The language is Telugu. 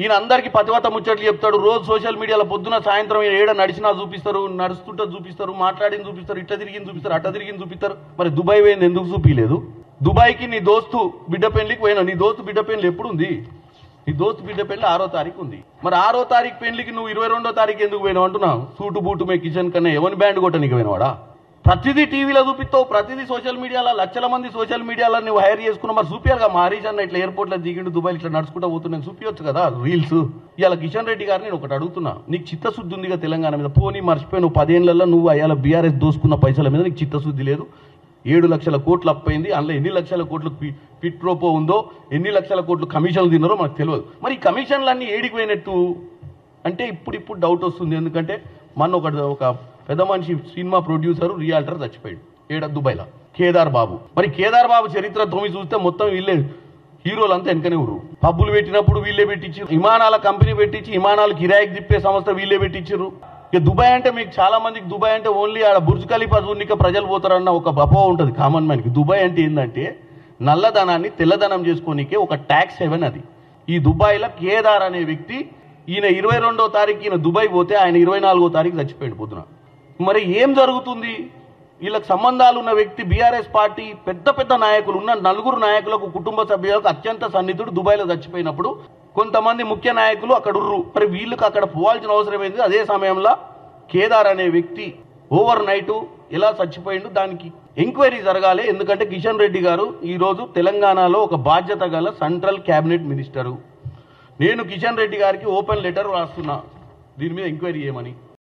ఈయన అందరికి పతివత ముచ్చట్లు చెప్తాడు. రోజు సోషల్ మీడియాలో పొద్దున సాయంత్రం ఏడ నడిచినా చూపిస్తారు నడుస్తుంటే చూపిస్తారు మాట్లాడింది చూపిస్తారు ఇట్ట తిరిగింది చూపిస్తారు అట్ట తిరిగింది చూపిస్తారు. మరి దుబాయ్ పోయింది ఎందుకు చూపించలేదు దుబాయ్కి నీ దోస్తు బిడ్డ పెళ్ళికి పోయినా నీ దోస్తు బిడ్డ పెళ్ళి ఎప్పుడు ఉంది నీ దోస్తు బిడ్డ పెళ్ళి ఆరో తారీఖు ఉంది. మరి ఆరో తారీఖు పెళ్ళికి నువ్వు ఇరవై రెండో తారీఖు ఎందుకు పోయినావు అంటున్నావు? సూటు బూటు మే కిచెన్ కన్నా ఎవరి బ్యాండ్ కొట్టనికి పోయినవాడా? ప్రతిదీ టీవీలో చూపిస్తావు ప్రతిదీ సోషల్ మీడియాలో లక్షల మంది సోషల్ మీడియాలో నువ్వు హైర్ చేసుకున్నావు. మరి చూపియాలిగా మా హరీష్ అన్న ఇట్లా ఎయిర్పోర్ట్లో దిగిండు దుబాయ్ ఇట్లా నడుచుకుంటూ పోతున్నాను చూపించచ్చు కదా రీల్స్ ఇలా కిషన్ రెడ్డి గారిని నేను ఒకటి అడుగుతున్నా. నీకు చిత్తశుద్ధి ఉందిగా తెలంగాణ మీద? పోనీ మర్చిపోయి నువ్వు పదేళ్ళలో నువ్వు అయ్యాల బీఆర్ఎస్ దోసుకున్న పైసల మీద నీకు చిత్తశుద్ధి లేదు. ఏడు లక్షల కోట్లు అప్పైంది అందులో ఎన్ని లక్షల కోట్లు పి- పిట్ ఉందో ఎన్ని లక్షల కోట్లు కమిషన్లు తిన్నారో మనకు తెలియదు మరి ఈ కమిషన్లన్నీ ఏడికి పోయినట్టు? అంటే ఇప్పుడు ఇప్పుడు డౌట్ వస్తుంది. ఎందుకంటే మన ఒక పెద్ద మనిషి సినిమా ప్రొడ్యూసర్ రియాల్టర్ చచ్చిపోయాడు. ఏడ? దుబాయ్లో. కేదార్ బాబు. మరి కేదార్ బాబు చరిత్ర తొమ్మిది చూస్తే మొత్తం వీళ్ళే హీరోలంతా వెనకనే ఉరు పబ్బులు పెట్టినప్పుడు వీళ్ళే పెట్టించి విమానాల కంపెనీ పెట్టించి విమానాలు కిరాయికి తిప్పే సంస్థ వీళ్ళే పెట్టించారు ఇక దుబాయ్ అంటే మీకు చాలా మందికి దుబాయ్ అంటే ఓన్లీ ఆడ బుర్జ్ ఖలీఫా చూడనిక ప్రజలు పోతారన్న ఒక అపోహ ఉంటుంది కామన్ మ్యాన్కి. దుబాయ్ అంటే ఏంటంటే నల్లధనాన్ని తెల్లధనం చేసుకోనికే ఒక ట్యాక్స్ హెవెన్ అది. ఈ దుబాయ్లో కేదార్ అనే వ్యక్తి ఈయన ఇరవై రెండో తారీఖు ఈయన దుబాయ్ పోతే ఆయన ఇరవై నాలుగో తారీఖు చచ్చిపోయాడు పొద్దున. మరి ఏం జరుగుతుంది? వీళ్ళకి సంబంధాలు ఉన్న వ్యక్తి బీఆర్ఎస్ పార్టీ పెద్ద పెద్ద నాయకులు ఉన్న నలుగురు నాయకులకు కుటుంబ సభ్యులకు అత్యంత సన్నిధుడు దుబాయ్లో చచ్చిపోయినప్పుడు కొంతమంది ముఖ్య నాయకులు అక్కడ ఉర్రు. మరి వీళ్ళకి అక్కడ పోవాల్సిన అవసరం ఏంది? అదే సమయంలో కేదార్ అనే వ్యక్తి ఓవర్ నైట్ ఎలా చచ్చిపోయిండు? దానికి ఎంక్వైరీ జరగాలి. ఎందుకంటే కిషన్ రెడ్డి గారు ఈరోజు తెలంగాణలో ఒక బాధ్యత గల సెంట్రల్ క్యాబినెట్ మినిస్టరు. నేను కిషన్ రెడ్డి గారికి ఓపెన్ లెటర్ రాస్తున్నా. దీని మీద ఎంక్వైరీ చేయమని.